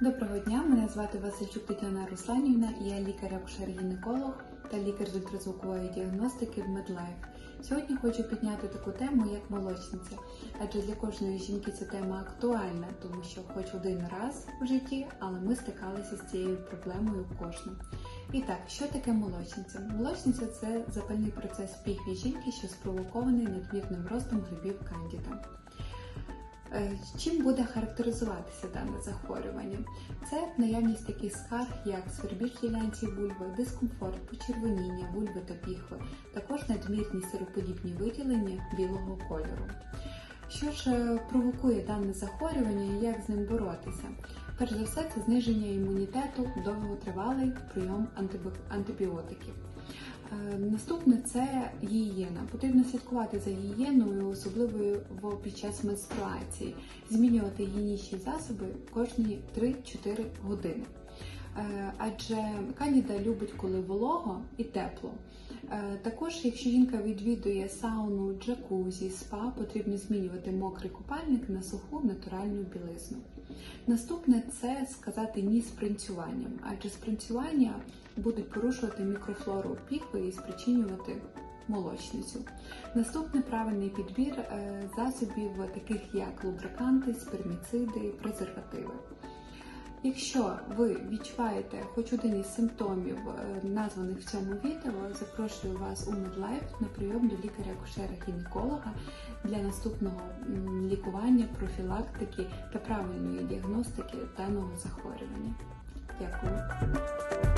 Доброго дня, мене звати Васильчук Тетяна Русланівна, я лікар-акушер-гінеколог та лікар з ультразвукової діагностики в Медлайф. Сьогодні хочу підняти таку тему, як молочниця, адже для кожної жінки ця тема актуальна, тому що хоч один раз в житті, але ми стикалися з цією проблемою кожна. І так, що таке молочниця? Молочниця це запальний процес в піхві жінки, що спровокований надмірним ростом грибів кандіда. Е, Чим буде характеризуватися дане захворювання? Це наявність таких скарг, як свербіж ділянці вульви, дискомфорт, почервоніння вульви та піхви, також надмірні сироподібні виділення білого кольору. Що ж е, провокує дане захворювання і як з ним боротися? Перш за все, це зниження імунітету, довготривалий прийом антибіотиків. Е, Наступне це гігієна. Потрібно слідкувати за гігієною, особливо під час менструації, змінювати гігієнічні засоби кожні 3-4 години. Е, Адже кандіда любить, коли волого і тепло. Е, Також, якщо жінка відвідує сауну, джакузі, спа, потрібно змінювати мокрий купальник на суху натуральну білизну. Наступне це сказати ні спринцюванням, адже спринцювання будуть порушувати мікрофлору піхви і спричинювати молочницю. Наступний правильний підбір е, засобів, таких як лубриканти, сперміциди, презервативи. Якщо ви відчуваєте хоч один із симптомів, е, названих в цьому відео, запрошую вас у MedLife на прийом до лікаря-акушера-гінеколога для наступного лікування, профілактики та правильної діагностики даного захворювання. Дякую.